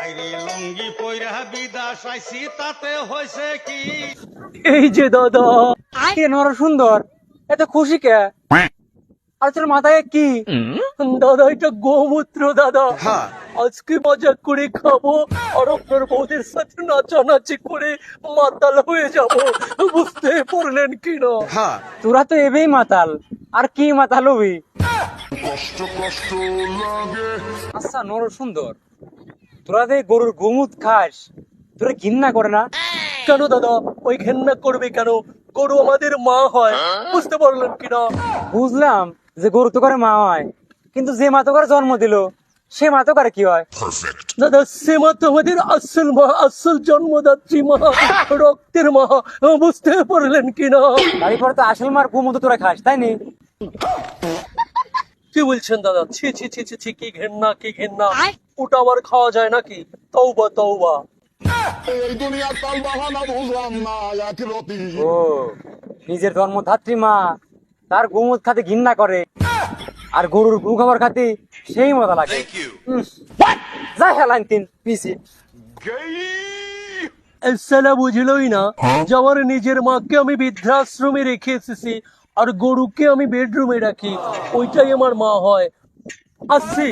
আইরে লুঙ্গি পইরা বিদাস আইছি তাতে হয়েছে কি? এই যে দাদা কে নর সুন্দর? এত খুশি কে? আর তোর মাথায় কি? দাদা এটা গোমূত্র দাদা। হ্যাঁ। আজকে মজা করে খাব আর আপনার বৌদের সাথে নাচানাচি করে মাতাল হয়ে যাব। বুঝতে পারলেন কি না হ্যাঁ তোরা তো এবেই মাতাল। আর কি মাতাল হবি? আচ্ছা নর সুন্দর। তোরা যে গরুর গোমুত খাস তোরা ঘৃণা করে না? কেন দাদা? ওই ঘেন্না করবে কেন? গরু আমাদের মা হয়। বুঝতে পারলেন কিনা? বুঝলাম যে গরু তো করে মা হয় কিন্তু যে মা তো করে জন্ম দিল সে মা তো করে কি হয়? দাদা সে মা তো আমাদের আসল মা আসল জন্মদাত্রী মা রক্তের মা। বুঝতে পারলেন কিনা? তারপর তো আসল মার গোমুত তোরা খাস তাই নি? কি বলছেন দাদা? ছি ছি ছি ছি ছি কি ঘেন্না কি ঘেন্না ওটা আবার খাওয়া যায় নাকি? তৌবা তৌবা এই দুনিয়ার তাল বাহানা বুঝলাম না একরতি ও নিজের জন্মধাত্রী মা তার গোমুত খাতে ঘৃণা করে। আর গরুর গু খাবার খাতে সেই মজা লাগে। যা হেলান তিন পিসি সালা বুঝলোই না যে আমার নিজের মাকে আমি বৃদ্ধাশ্রমে রেখে এসেছি আর গরুকে আমি বেডরুমে রাখি ওইটাই আমার মা হয়। আসছি।